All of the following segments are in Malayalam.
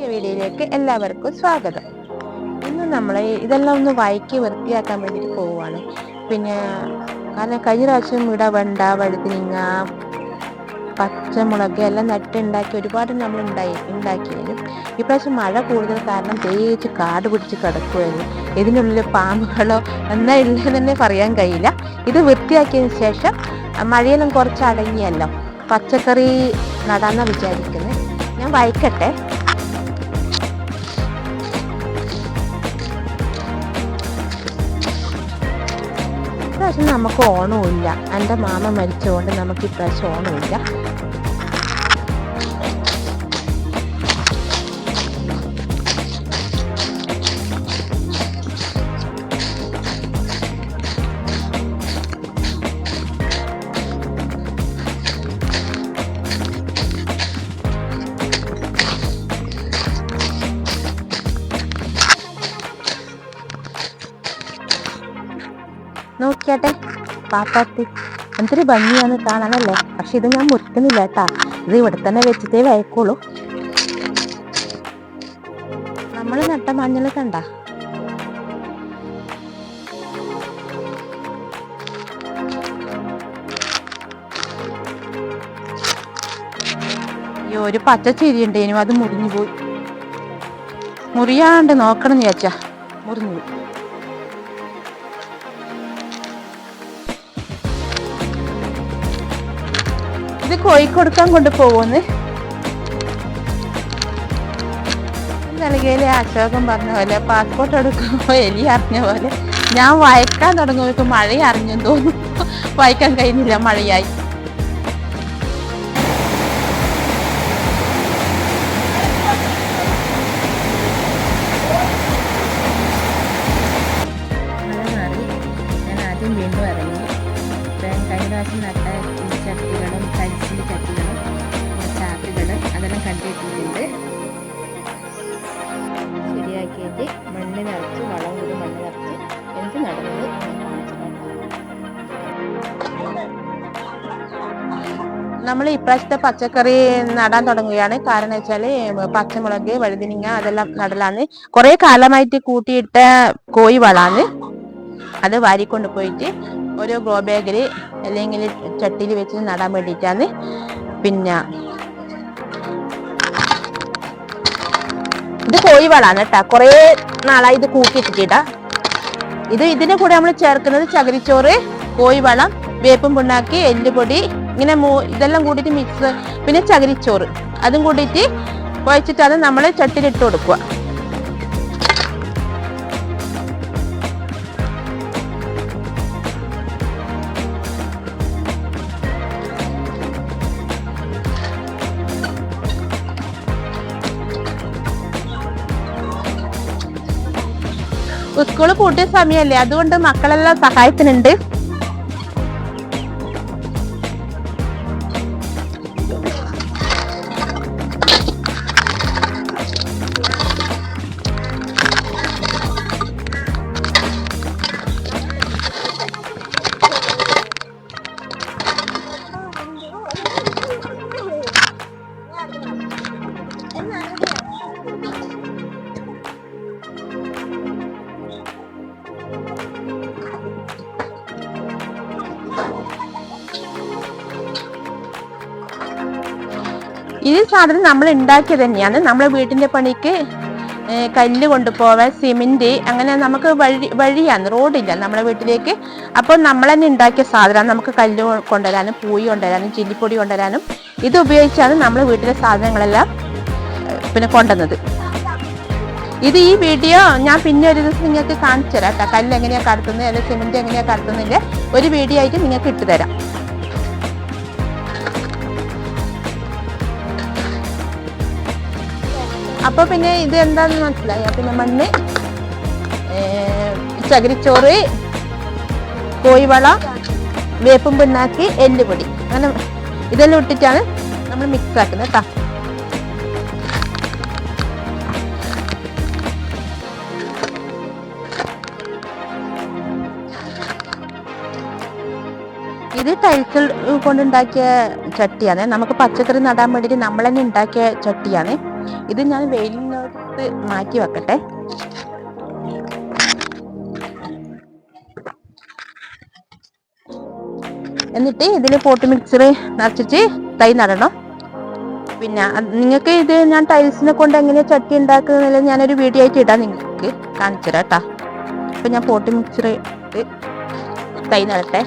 പുതിയ വീഡിയോയിലേക്ക് എല്ലാവർക്കും സ്വാഗതം. ഇന്ന് നമ്മൾ ഇതെല്ലാം ഒന്ന് വായിക്കി വൃത്തിയാക്കാൻ വേണ്ടിയിട്ട് പോവുകയാണ് പിന്നെ കാരണം കഴിഞ്ഞ പ്രാവശ്യം ഇവിടെ വെണ്ട വഴുതിനിങ്ങ പച്ചമുളക് എല്ലാം നട്ടുണ്ടാക്കി ഒരുപാട് നമ്മൾ ഉണ്ടായി ഉണ്ടാക്കിയാലും ഇപ്രാവശ്യം മഴ കൂടുതൽ കാരണം തേച്ച് കാട് പിടിച്ച് കിടക്കുമായിരുന്നു ഇതിനുള്ളിൽ പാമ്പുകളോ എന്നാ ഇല്ലെന്ന് തന്നെ പറയാൻ കഴിയില്ല. ഇത് വൃത്തിയാക്കിയതിന് ശേഷം മഴയെല്ലാം കുറച്ച് അടങ്ങിയല്ലോ പച്ചക്കറി നടാന്നാണ് വിചാരിക്കുന്നത് ഞാൻ വായിക്കട്ടെ. ഇപ്രാവശ്യം നമുക്ക് ഓണവും ഇല്ല എന്റെ മാമ മരിച്ചുകൊണ്ട് നമുക്ക് ഇപ്രാവശ്യം ഓണമില്ല നോക്കിയാട്ടെ പാപ്പാത്തി എന്തൊരു ഭംഗിയാണ് കാണാനല്ലേ? പക്ഷെ ഇത് ഞാൻ മുറിക്കുന്നില്ല കേട്ടാ. ഇത് ഇവിടെ തന്നെ വെച്ചിട്ടേ വയക്കുള്ളൂ. നമ്മൾ നട്ട മഞ്ഞൾ കണ്ട? അയ്യോ ഒരു പച്ച ചെരി ഉണ്ടേനും അത് മുറിഞ്ഞു പോയി. മുറിയാണ്ട് നോക്കണം വിചാരിച്ചാ. മുറിഞ്ഞു പോയി. ഇത് കോഴിക്കൊടുക്കാൻ കൊണ്ട് പോകുന്നു നൽകിയാലേ അശോകം പറഞ്ഞ പോലെ പാസ്പോർട്ട് എടുക്കുമ്പോൾ എലി അറിഞ്ഞ പോലെ ഞാൻ വായിക്കാൻ തുടങ്ങുമ്പോൾ മഴ അറിഞ്ഞു തോന്നുന്നു. വായിക്കാൻ കഴിയുന്നില്ല മഴയായി. ഞാൻ ആദ്യം വീണ്ടും ഇറങ്ങി. കഴിഞ്ഞ പ്രാവശ്യം നട്ട ഈ ചട്ടികളും കരിച്ചിന്റെ ചട്ടികളും ചാക്കുകൾ അതെല്ലാം കണ്ടിട്ടിട്ടുണ്ട്. ശരിയാക്കിയിട്ട് മണ്ണ് നിറച്ച് വളം കൂടി മണ്ണ് നിറച്ച് എന്ത് നടന്നത് നമ്മൾ ഇപ്രാവശ്യത്തെ പച്ചക്കറി നടാൻ തുടങ്ങുകയാണ്. കാരണം വെച്ചാൽ പച്ചമുളക് വഴുതിനിങ്ങ അതെല്ലാം നടലാന്ന് കുറെ കാലമായിട്ട് കൂട്ടിയിട്ട കോഴി വളാണ് അത് വാരിക്കൊണ്ട് പോയിട്ട് ഒരു ഗ്രോ ബാഗിൽ അല്ലെങ്കിൽ ചട്ടിയിൽ വെച്ച് നടാൻ വേണ്ടിയിട്ടാണ് പിന്നെ ഇത് കോഴിവളാണ് കേട്ടോ. കുറേ നാളായി ഇത് കൂട്ടിയിട്ടിട്ടാ ഇത് ഇതിന് കൂടെ നമ്മൾ ചേർക്കുന്നത് ചകിരിച്ചോറ് കോഴിവളം വേപ്പും പുണ്ണാക്കി എല്ലുപൊടി ഇങ്ങനെ മൂ ഇതെല്ലാം കൂടിയിട്ട് മിക്സ് പിന്നെ ചകിരിച്ചോറ്. അതും കൂടിയിട്ട് കുഴച്ചിട്ടാണ് നമ്മൾ ചട്ടിയിലിട്ട് കൊടുക്കുക. സ്കൂൾ പൂട്ടിയ സമയമല്ലേ അതുകൊണ്ട് മക്കളെല്ലാം സഹായത്തിനുണ്ട്. ഇത് സാധനം നമ്മൾ ഉണ്ടാക്കിയത് തന്നെയാണ്. നമ്മളെ വീട്ടിന്റെ പണിക്ക് കല്ല് കൊണ്ടുപോവാൻ സിമെന്റ് അങ്ങനെ നമുക്ക് വഴി വഴിയാണ് റോഡില്ല നമ്മളെ വീട്ടിലേക്ക്. അപ്പോൾ നമ്മൾ തന്നെ ഉണ്ടാക്കിയ സാധനമാണ്. നമുക്ക് കല്ല് കൊണ്ടുവരാനും പൂയി കൊണ്ടുവരാനും ചില്ലിപ്പൊടി കൊണ്ടുവരാനും ഇത് ഉപയോഗിച്ചാണ് നമ്മൾ വീട്ടിലെ സാധനങ്ങളെല്ലാം പിന്നെ കൊണ്ടുവന്നത്. ഇത് ഈ വീഡിയോ ഞാൻ പിന്നെ ഒരു ദിവസം നിങ്ങൾക്ക് കാണിച്ചു തരാം കേട്ടോ. കല്ല് എങ്ങനെയാണ് കടത്തുന്നത് അല്ലെങ്കിൽ സിമെന്റ് എങ്ങനെയാണ് കടത്തുന്നതിന്റെ ഒരു വീഡിയോ ആയിട്ട് നിങ്ങൾക്ക് ഇട്ടുതരാം. അപ്പൊ പിന്നെ ഇത് എന്താണെന്ന് മനസ്സിലായി? പിന്നെ മണ്ണ് ചകിരിച്ചോറ് കോഴിവള വേപ്പും പിണ്ണാക്കി എല്ലുപൊടി. അങ്ങനെ ഇതെല്ലാം ഇട്ടിട്ടാണ് നമ്മൾ മിക്സ് ആക്കുന്നത് കേട്ടോ. ഇത് ടൈൽസ് കൊണ്ടുണ്ടാക്കിയ ചട്ടിയാണ്. നമുക്ക് പച്ചക്കറി നടാൻ വേണ്ടിയിട്ട് നമ്മൾ തന്നെ ഉണ്ടാക്കിയ ചട്ടിയാണ്. ഇത് ഞാൻ വെയിലിനകത്ത് മാറ്റി വെക്കട്ടെ. എന്നിട്ട് ഇതിൽ പോട്ട് മിക്സർ നിറച്ചിട്ട് തൈ നടണം. പിന്നെ നിങ്ങൾക്ക് ഇത് ഞാൻ ടൈൽസിനെ കൊണ്ട് എങ്ങനെ ചട്ടി ഉണ്ടാക്കുന്നത് ഞാനൊരു വീഡിയോ ആയിട്ട് ഇടാം നിങ്ങൾക്ക്. കാണിച്ചു തരാം കേട്ടോ അപ്പം ഞാൻ പോട്ട് മിക്സർ തൈ നടട്ടെ.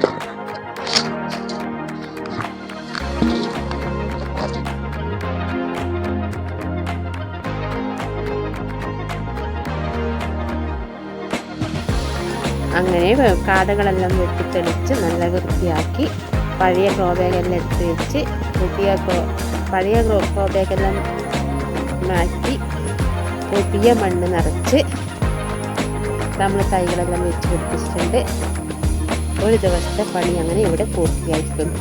അങ്ങനെ കാടുകളെല്ലാം വെട്ടിത്തെളിച്ച് നല്ല വൃത്തിയാക്കി പഴയ ഗ്രോ ബാഗെല്ലാം എടുത്ത് വെച്ച് പുതിയ ഗ്രോ പഴയ ഗ്രോ ഗ്രോ മാറ്റി പുതിയ മണ്ണ് നിറച്ച് നമ്മൾ തൈകളെല്ലാം വെച്ച് പിടിപ്പിച്ചിട്ടുണ്ട്. ഒരു ദിവസത്തെ പണി അങ്ങനെ ഇവിടെ പൂർത്തിയായിരിക്കുന്നു